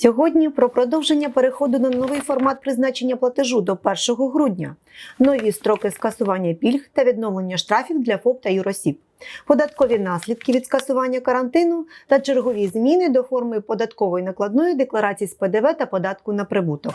Сьогодні про продовження переходу на новий формат призначення платежу до 1 грудня, нові строки скасування пільг та відновлення штрафів для ФОП та юросіб, податкові наслідки від скасування карантину та чергові зміни до форми податкової накладної декларації з ПДВ та податку на прибуток.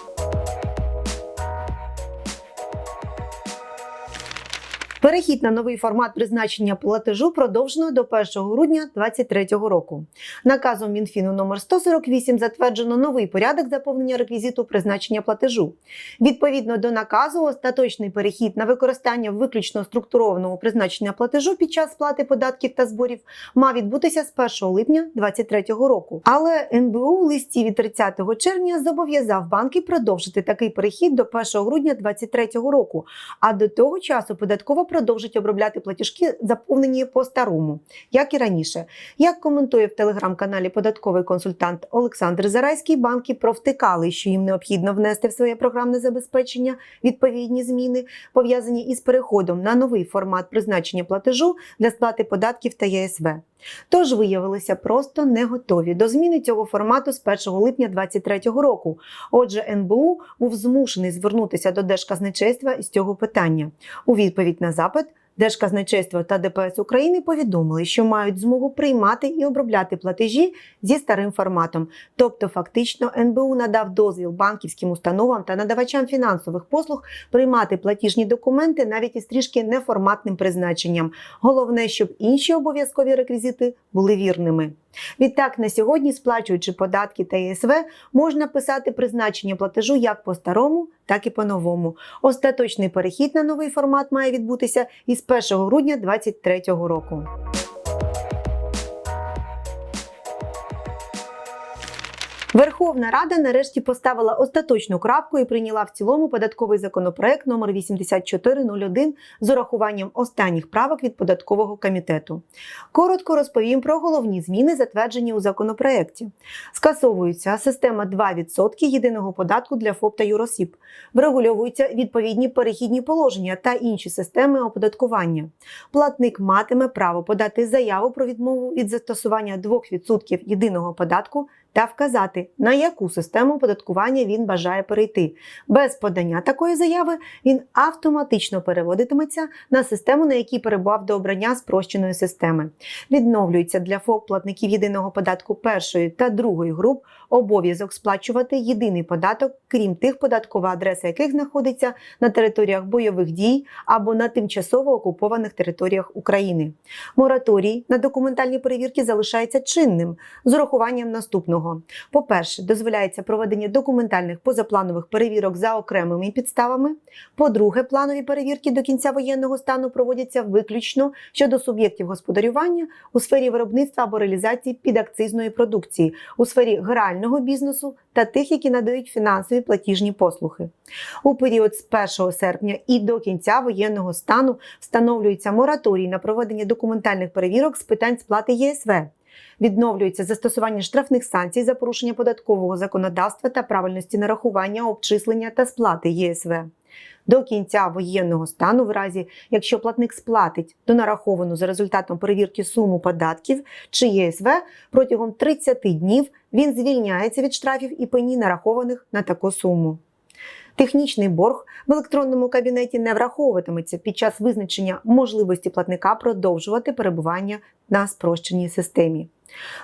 Перехід на новий формат призначення платежу продовжено до 1 грудня 2023 року. Наказом Мінфіну номер 148 затверджено новий порядок заповнення реквізиту призначення платежу. Відповідно до наказу, остаточний перехід на використання виключно структурованого призначення платежу під час сплати податків та зборів мав відбутися з 1 липня 2023 року. Але НБУ у листі від 30 червня зобов'язав банки продовжити такий перехід до 1 грудня 2023 року. А до того часу податкова продовжить обробляти платіжки, заповнені по-старому, як і раніше. Як коментує в телеграм-каналі податковий консультант Олександр Зарайський, банки провтикали, що їм необхідно внести в своє програмне забезпечення відповідні зміни, пов'язані із переходом на новий формат призначення платежу для сплати податків та ЄСВ. Тож виявилися просто не готові до зміни цього формату з 1 липня 2023 року. Отже, НБУ був змушений звернутися до Держказначейства із цього питання. У відповідь на запит Держказначейство та ДПС України повідомили, що мають змогу приймати і обробляти платежі зі старим форматом. Тобто, фактично, НБУ надав дозвіл банківським установам та надавачам фінансових послуг приймати платіжні документи навіть із трішки неформатним призначенням. Головне, щоб інші обов'язкові реквізити були вірними. Відтак, на сьогодні, сплачуючи податки та ЄСВ, можна писати призначення платежу як по старому, так і по новому. Остаточний перехід на новий формат має відбутися із 1 грудня 2023 року. Верховна Рада нарешті поставила остаточну крапку і прийняла в цілому податковий законопроект номер 8401 з урахуванням останніх правок від податкового комітету. Коротко розповім про головні зміни, затверджені у законопроекті. Скасовується система 2% єдиного податку для ФОП та юросіб. Врегульовуються відповідні перехідні положення та інші системи оподаткування. Платник матиме право подати заяву про відмову від застосування 2% єдиного податку та вказати, на яку систему оподаткування він бажає перейти. Без подання такої заяви він автоматично переводитиметься на систему, на якій перебував до обрання спрощеної системи. Відновлюється для ФОП платників єдиного податку першої та другої груп обов'язок сплачувати єдиний податок, крім тих податкова адреса яких знаходиться на територіях бойових дій або на тимчасово окупованих територіях України. Мораторій на документальні перевірки залишається чинним з урахуванням наступного. По-перше, дозволяється проведення документальних позапланових перевірок за окремими підставами. По-друге, планові перевірки до кінця воєнного стану проводяться виключно щодо суб'єктів господарювання у сфері виробництва або реалізації підакцизної продукції, у сфері грального бізнесу та тих, які надають фінансові платіжні послуги. У період з 1 серпня і до кінця воєнного стану встановлюється мораторій на проведення документальних перевірок з питань сплати ЄСВ. Відновлюється застосування штрафних санкцій за порушення податкового законодавства та правильності нарахування, обчислення та сплати ЄСВ. До кінця воєнного стану, в разі якщо платник сплатить до нараховану за результатом перевірки суму податків чи ЄСВ протягом 30 днів він звільняється від штрафів і пені, нарахованих на таку суму. Технічний борг в електронному кабінеті не враховуватиметься під час визначення можливості платника продовжувати перебування на спрощеній системі.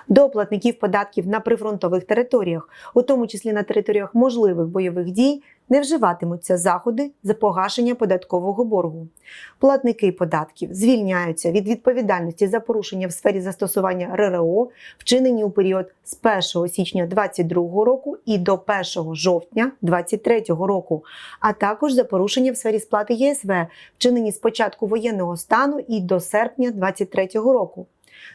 До платників податків на прифронтових територіях, у тому числі на територіях можливих бойових дій, не вживатимуться заходи за погашення податкового боргу. Платники податків звільняються від відповідальності за порушення в сфері застосування РРО, вчинені у період з 1 січня 2022 року і до 1 жовтня 2023 року, а також за порушення в сфері сплати ЄСВ, вчинені з початку воєнного стану і до серпня 2023 року.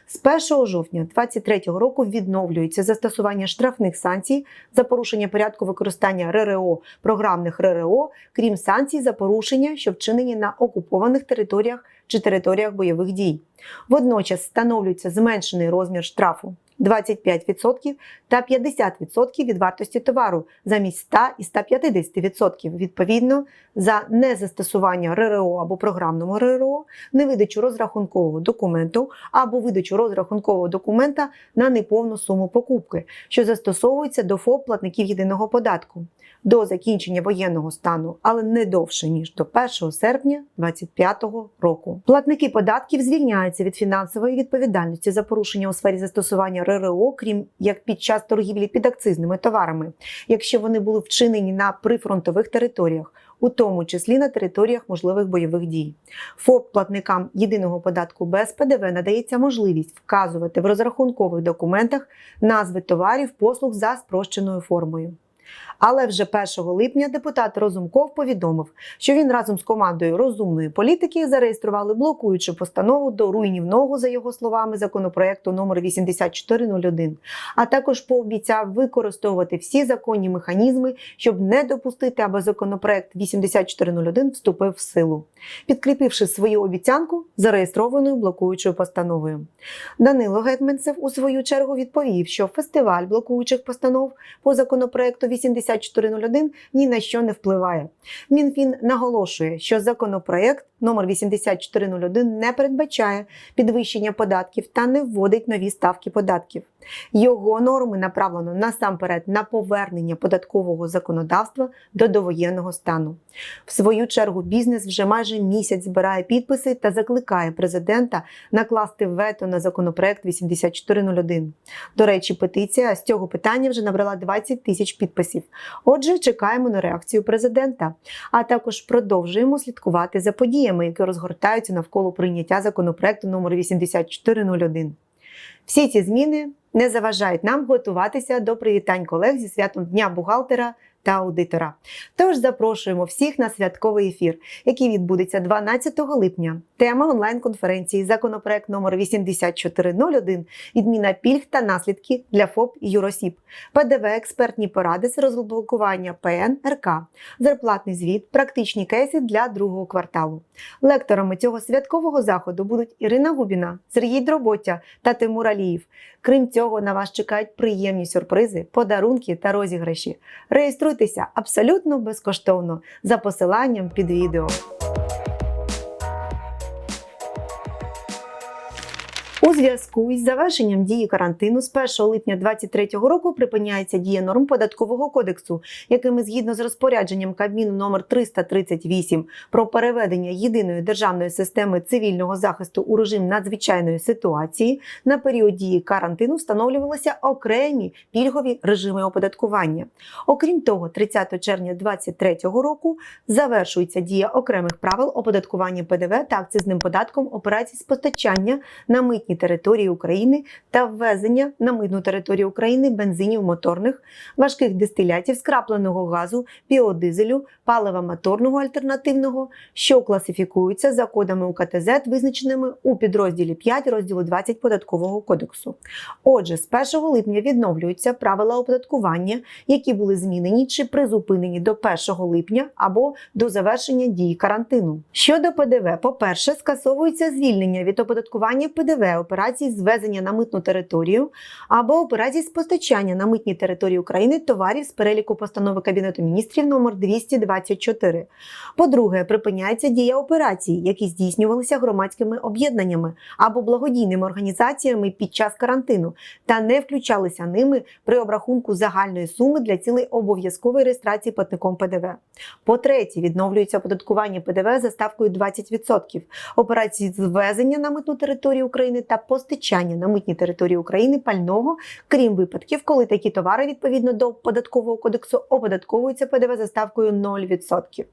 З 1 жовтня 2023 року відновлюється застосування штрафних санкцій за порушення порядку використання РРО програмних РРО, крім санкцій за порушення, що вчинені на окупованих територіях чи територіях бойових дій. Водночас встановлюється зменшений розмір штрафу 25% та 50% від вартості товару замість 100 і 150% відповідно за незастосування РРО або програмному РРО, невидачу розрахункового документу або видачу розрахункового документа на неповну суму покупки, що застосовується до ФОП платників єдиного податку до закінчення воєнного стану, але не довше ніж до 1 серпня 2025 року. Платники податків звільняються від фінансової відповідальності за порушення у сфері застосування РРО, крім як під час торгівлі підакцизними товарами, якщо вони були вчинені на прифронтових територіях. У тому числі на територіях можливих бойових дій. ФОП платникам єдиного податку без ПДВ надається можливість вказувати в розрахункових документах назви товарів послуг за спрощеною формою. Але вже 1 липня депутат Розумков повідомив, що він разом з командою розумної політики зареєстрували блокуючу постанову до руйнівного, за його словами, законопроекту номер 8401, а також пообіцяв використовувати всі законні механізми, щоб не допустити, аби законопроект 8401 вступив в силу, підкріпивши свою обіцянку зареєстрованою блокуючою постановою. Данило Гетменцев у свою чергу відповів, що фестиваль блокуючих постанов по законопроекту 8401 ні на що не впливає. Мінфін наголошує, що законопроект номер 8401 не передбачає підвищення податків та не вводить нові ставки податків. Його норми направлено насамперед на повернення податкового законодавства до довоєнного стану. В свою чергу бізнес вже майже місяць збирає підписи та закликає президента накласти вето на законопроект 8401. До речі, петиція з цього питання вже набрала 20 тисяч підписів. Отже, чекаємо на реакцію президента, а також продовжуємо слідкувати за подіями, які розгортаються навколо прийняття законопроекту номер 8401. Всі ці зміни не заважають нам готуватися до привітань колег зі святом Дня бухгалтера та аудитора. Тож запрошуємо всіх на святковий ефір, який відбудеться 12 липня. Тема онлайн-конференції законопроект номер 8401 відміна пільг та наслідки для ФОП і юросіб, ПДВ, експертні поради з розблокування ПН РК, зарплатний звіт, практичні кейси для другого кварталу. Лекторами цього святкового заходу будуть Ірина Губіна, Сергій Дроботя та Тимур Аліїв. Крім цього, на вас чекають приємні сюрпризи, подарунки та розіграші. Реєструйтеся абсолютно безкоштовно за посиланням під відео. У зв'язку із завершенням дії карантину з 1 липня 2023 року припиняється дія норм податкового кодексу, якими згідно з розпорядженням Кабміну номер 338 про переведення єдиної державної системи цивільного захисту у режим надзвичайної ситуації на період дії карантину встановлювалися окремі пільгові режими оподаткування. Окрім того, 30 червня 2023 року завершується дія окремих правил оподаткування ПДВ та акцизним податком операцій з постачання на митні території України та ввезення на митну територію України бензинів моторних, важких дистилятів, скрапленого газу, біодизелю, палива моторного альтернативного, що класифікуються за кодами УКТЗ, визначеними у підрозділі 5 розділу 20 податкового кодексу. Отже, з 1 липня відновлюються правила оподаткування, які були змінені чи призупинені до 1 липня або до завершення дії карантину. Щодо ПДВ, по-перше, скасовується звільнення від оподаткування ПДВ операцій з на митну територію або операцій з постачання на митній території України товарів з переліку постанови Кабінету міністрів номер 224. По-друге, припиняється дія операцій, які здійснювалися громадськими об'єднаннями або благодійними організаціями під час карантину та не включалися ними при обрахунку загальної суми для цілей обов'язкової реєстрації платником ПДВ. По-третє, відновлюється оподаткування ПДВ за ставкою 20%, операції з на митну територію України та постачання на митній території України пального, крім випадків, коли такі товари відповідно до податкового кодексу оподатковуються ПДВ за ставкою 0%.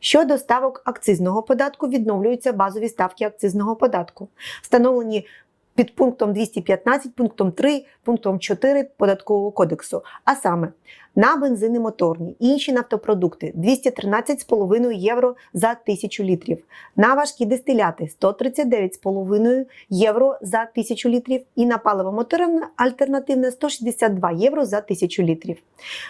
Щодо ставок акцизного податку, відновлюються базові ставки акцизного податку, встановлені під пунктом 215, пунктом 3, пунктом 4 податкового кодексу, а саме на бензини моторні інші нафтопродукти 213,5 євро за 1000 літрів, на важкі дистиляти 139,5 євро за 1000 літрів. І на паливо моторне альтернативне 162 євро за 1000 літрів.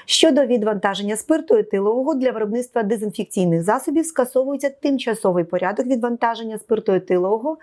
Щодо відвантаження спирту етилового для виробництва дезінфекційних засобів скасовується тимчасовий порядок відвантаження спирту етилового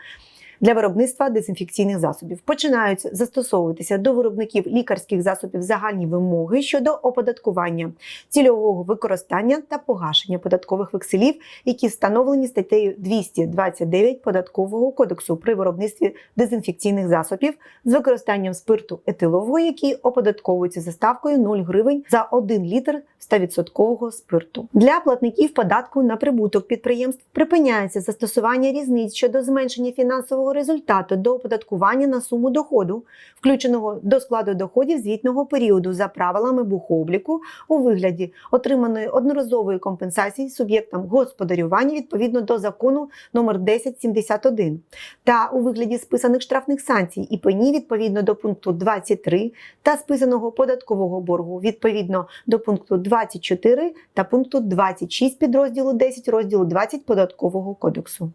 для виробництва дезінфекційних засобів. Починають застосовуватися до виробників лікарських засобів загальні вимоги щодо оподаткування, цільового використання та погашення податкових векселів, які встановлені статтею 229 податкового кодексу при виробництві дезінфекційних засобів з використанням спирту етилового, який оподатковується за ставкою 0 гривень за 1 літр 100% спирту. Для платників податку на прибуток підприємств припиняється застосування різниць щодо зменшення фінансового результату до оподаткування на суму доходу, включеного до складу доходів звітного періоду за правилами бухобліку у вигляді отриманої одноразової компенсації суб'єктам господарювання відповідно до закону номер 1071 та у вигляді списаних штрафних санкцій і пені відповідно до пункту 23 та списаного податкового боргу відповідно до пункту 24 та пункту 26 підрозділу 10 розділу 20 податкового кодексу.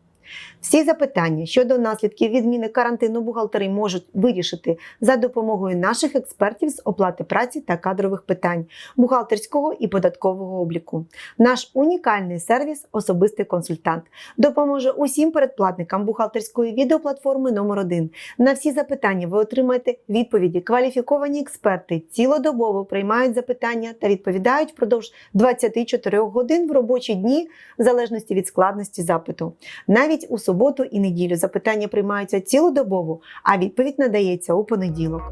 Всі запитання щодо наслідків відміни карантину бухгалтери можуть вирішити за допомогою наших експертів з оплати праці та кадрових питань, бухгалтерського і податкового обліку. Наш унікальний сервіс Особистий консультант допоможе усім передплатникам бухгалтерської відеоплатформи номер 1 На всі запитання ви отримаєте відповіді. Кваліфіковані експерти цілодобово приймають запитання та відповідають впродовж 24 годин в робочі дні, в залежності від складності запиту. Навіть у суботу і неділю запитання приймаються цілодобово, а відповідь надається у понеділок.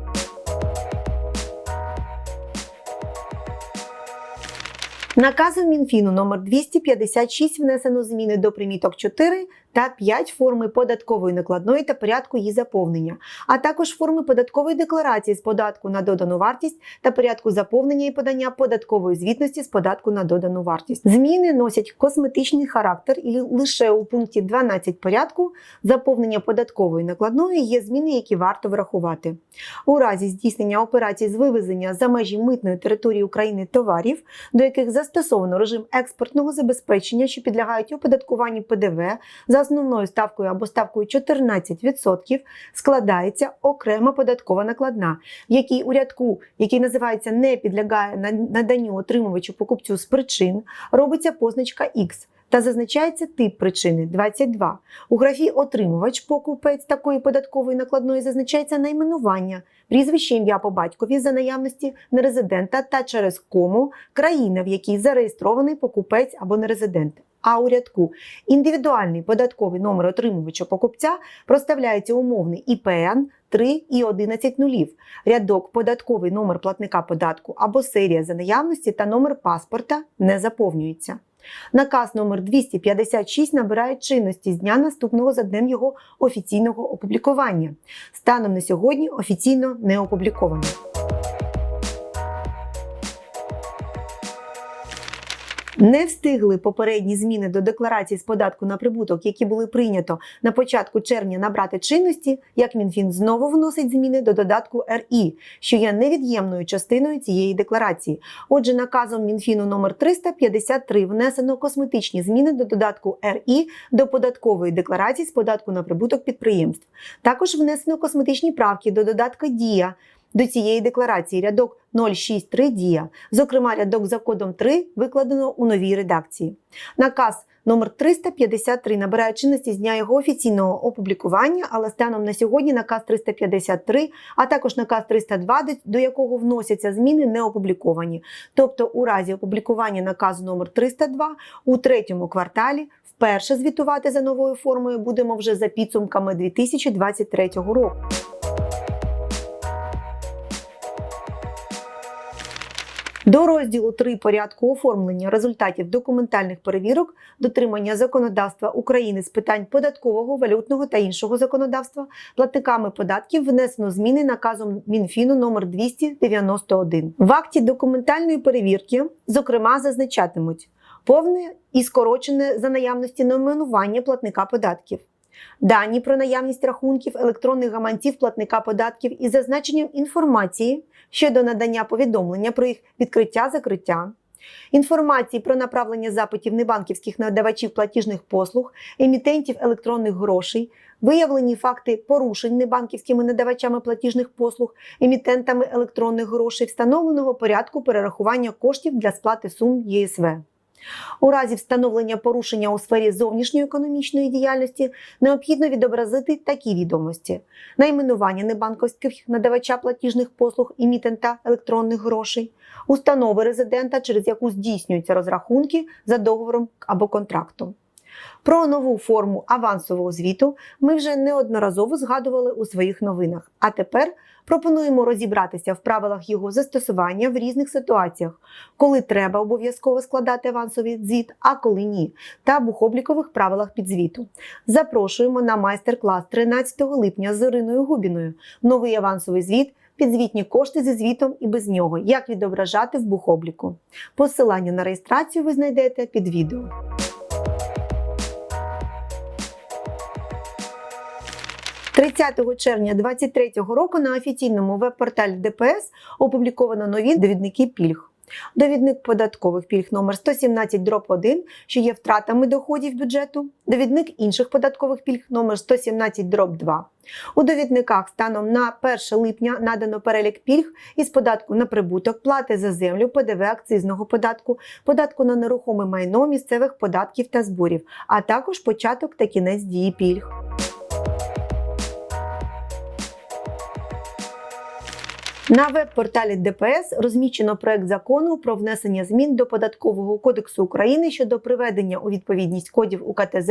Наказом Мінфіну номер 256 внесено зміни до приміток 4 та 5 форми податкової накладної та порядку її заповнення, а також форми податкової декларації з податку на додану вартість та порядку заповнення і подання податкової звітності з податку на додану вартість. Зміни носять косметичний характер і лише у пункті 12 порядку заповнення податкової накладної є зміни, які варто врахувати. У разі здійснення операцій з вивезення за межі митної території України товарів, до яких застосовано режим експортного забезпечення, що підлягають оподаткуванню ПДВ за основною ставкою або ставкою 14%, складається окрема податкова накладна, в якій у рядку, який називається не підлягає наданню отримувачу покупцю з причин, робиться позначка X. Та зазначається тип причини 22. У графі Отримувач покупець такої податкової накладної зазначається найменування, прізвище ім'я по батькові за наявності нерезидента та через кому країна, в якій зареєстрований покупець або нерезидент. А у рядку індивідуальний податковий номер отримувача покупця проставляється умовний ІПН 3 і 11 нулів, рядок податковий номер платника податку або серія за наявності та номер паспорта не заповнюється. Наказ номер 256 набирає чинності з дня наступного за днем його офіційного опублікування. Станом на сьогодні офіційно не опубліковано. Не встигли попередні зміни до декларації з податку на прибуток, які були прийнято на початку червня набрати чинності, як Мінфін знову вносить зміни до додатку РІ, що є невід'ємною частиною цієї декларації. Отже, наказом Мінфіну номер 353 внесено косметичні зміни до додатку РІ до податкової декларації з податку на прибуток підприємств. Також внесено косметичні правки до додатка Дія до цієї декларації рядок 063 дія. Зокрема, рядок за кодом 3 викладено у новій редакції. Наказ номер 353 набирає чинності з дня його офіційного опублікування, але станом на сьогодні наказ 353, а також наказ 302, до якого вносяться зміни, не опубліковані. Тобто, у разі опублікування наказу номер 302 у третьому кварталі вперше звітувати за новою формою будемо вже за підсумками 2023 року. До розділу 3 порядку оформлення результатів документальних перевірок, дотримання законодавства України з питань податкового, валютного та іншого законодавства платниками податків внесено зміни наказом Мінфіну номер 291. В акті документальної перевірки, зокрема, зазначатимуть повне і скорочене за наявності номінування платника податків. Дані про наявність рахунків електронних гаманців платника податків із зазначенням інформації щодо надання повідомлення про їх відкриття-закриття, інформації про направлення запитів небанківських надавачів платіжних послуг, емітентів електронних грошей, виявлені факти порушень небанківськими надавачами платіжних послуг, емітентами електронних грошей, встановленого порядку перерахування коштів для сплати сум ЄСВ. У разі встановлення порушення у сфері зовнішньої економічної діяльності необхідно відобразити такі відомості: найменування небанківських надавача платіжних послуг емітента електронних грошей, установи резидента, через яку здійснюються розрахунки за договором або контрактом. Про нову форму авансового звіту ми вже неодноразово згадували у своїх новинах. А тепер пропонуємо розібратися в правилах його застосування в різних ситуаціях, коли треба обов'язково складати авансовий звіт, а коли ні, та бухоблікових правилах підзвіту. Запрошуємо на майстер-клас 13 липня з Іриною Губіною. Новий авансовий звіт. Підзвітні кошти зі звітом і без нього, як відображати в бухобліку. Посилання на реєстрацію ви знайдете під відео. 30 червня 2023 року на офіційному веб-порталі ДПС опубліковано нові довідники пільг. Довідник податкових пільг номер 117 дроб 1, що є втратами доходів бюджету, довідник інших податкових пільг номер 117 дроб 2. У довідниках станом на 1 липня надано перелік пільг із податку на прибуток, плати за землю, ПДВ акцизного податку, податку на нерухоме майно місцевих податків та зборів, а також початок та кінець дії пільг. На веб-порталі ДПС розміщено проект закону про внесення змін до податкового кодексу України щодо приведення у відповідність кодів УКТЗ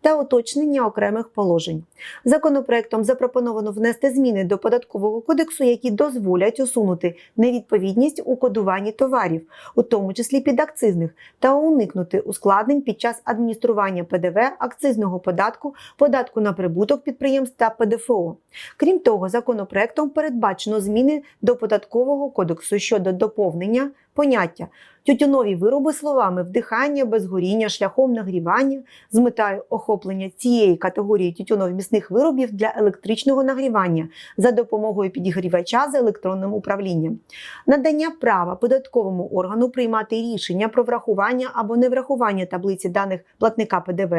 та уточнення окремих положень. Законопроектом запропоновано внести зміни до податкового кодексу, які дозволять усунути невідповідність у кодуванні товарів, у тому числі підакцизних, та уникнути ускладнень під час адміністрування ПДВ, акцизного податку, податку на прибуток підприємств та ПДФО. Крім того, законопроектом передбачено зміни до податкового кодексу щодо доповнення поняття. Тютюнові вироби словами вдихання без горіння шляхом нагрівання з метою охоплення цієї категорії тютюновмісних виробів для електричного нагрівання за допомогою підігрівача за електронним управлінням, надання права податковому органу приймати рішення про врахування або неврахування таблиці даних платника ПДВ,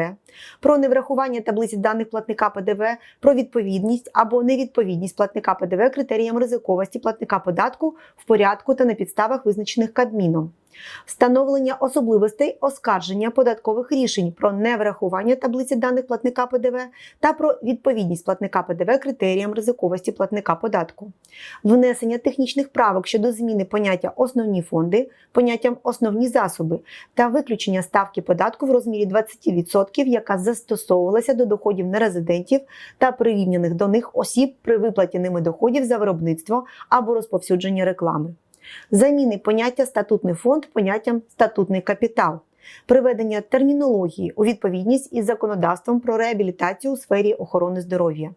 про неврахування таблиці даних платника ПДВ, про відповідність або невідповідність платника ПДВ критеріям ризиковості платника податку в порядку та на підставах, визначених Кабміном. Встановлення особливостей оскарження податкових рішень про неврахування таблиці даних платника ПДВ та про відповідність платника ПДВ критеріям ризиковості платника податку, внесення технічних правок щодо зміни поняття основні фонди, поняттям основні засоби та виключення ставки податку в розмірі 20%, яка застосовувалася до доходів нерезидентів та прирівняних до них осіб при виплаті ними доходів за виробництво або розповсюдження реклами заміни поняття статутний фонд поняттям статутний капітал, приведення термінології у відповідність із законодавством про реабілітацію у сфері охорони здоров'я.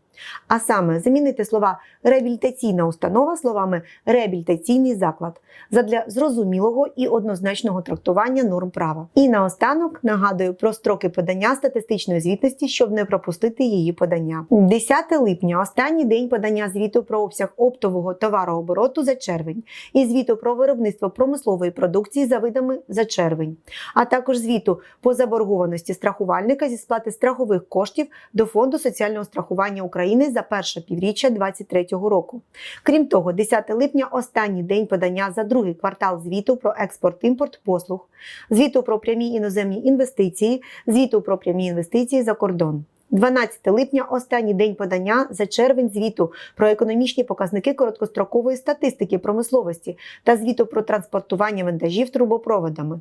А саме замінити слова реабілітаційна установа словами реабілітаційний заклад задля зрозумілого і однозначного трактування норм права. І наостанок нагадую про строки подання статистичної звітності, щоб не пропустити її подання. 10 липня останній день подання звіту про обсяг оптового товарообороту за червень і звіту про виробництво промислової продукції за видами за червень, а також звіту по заборгованості страхувальника зі сплати страхових коштів до фонду соціального страхування України. За перше півріччя 2023 року. Крім того, 10 липня останній день подання за другий квартал звіту про експорт-імпорт послуг, звіту про прямі іноземні інвестиції, звіту про прямі інвестиції за кордон. 12 липня останній день подання за червень звіту про економічні показники короткострокової статистики промисловості та звіту про транспортування вантажів трубопроводами.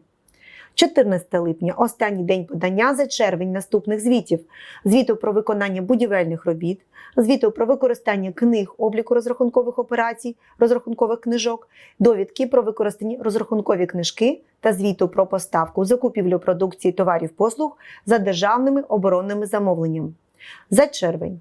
14 липня останній день подання за червень наступних звітів: звіту про виконання будівельних робіт, звіту про використання книг обліку розрахункових операцій, розрахункових книжок, довідки про використані розрахункові книжки та звіту про поставку закупівлю продукції товарів послуг за державними оборонними замовленнями. За червень